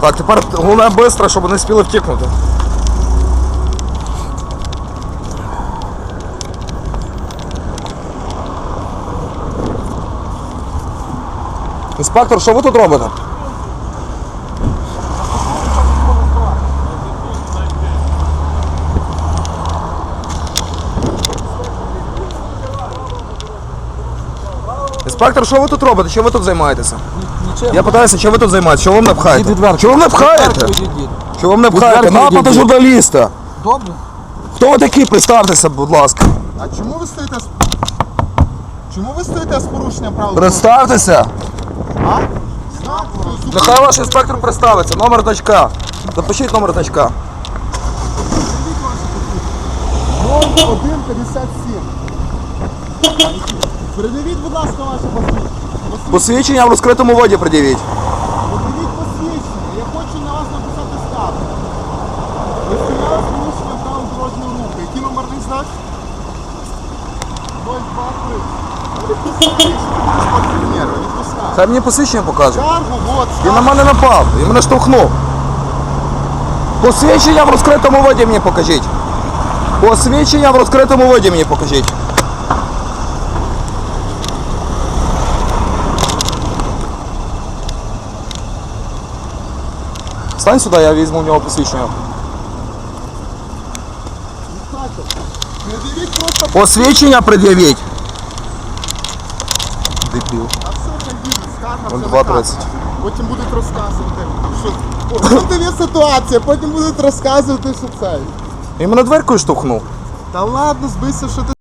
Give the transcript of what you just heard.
Так, тепер головне швидко, щоб вони спіли втікнути. Інспектор, що ви тут робите? Інспектор, що ви тут робите? Чим ви тут займаєтеся? Я питаюся, чим ви тут займаєтеся? Чого ви мене пхаєте? Ідіть відверто. Чого ви мене пхаєте? Відверто відійдіть. Чого ви мене пхаєте? Відверто Напад на відійдіть. журналіста. Добре? Хто ви такі? Представтеся, будь ласка. А чому ви стоїте з... Чому ви стоїте з порушенням правил? Представтеся. А? Нехай ваш інспектор представиться. Номер значка. Запишіть номер значка. 0157. Передивіть, будь ласка, ваше посвідчення. Посвідчення. В розкритому воді пред'явіть. Подивіть посвідчення. Я хочу на вас написати скаргу. Ви стояли з порушенням правил дорожнього руху. Який номерний знак? 023. Відпускайте, інспектор відпускайте. Хай мені посвідчення покаже. Скаргу, от, Він на скаргу. мене напав. Він мене штовхнув. Посвідчення в розкритому воді мені покажіть. Посвідчення в розкритому воді мені покажіть. Стань сюди, я візьму в нього посвідчення. Пред'явіть просто Посвідчення пред'явіть. Дебіл. А все хай їде, скарга Вон вже 2.30. Потім будуть розказувати, що О, тобі ситуація, потім будуть розказувати, що це. Він мене дверкою штовхнув. Та ладно, збийся, що ти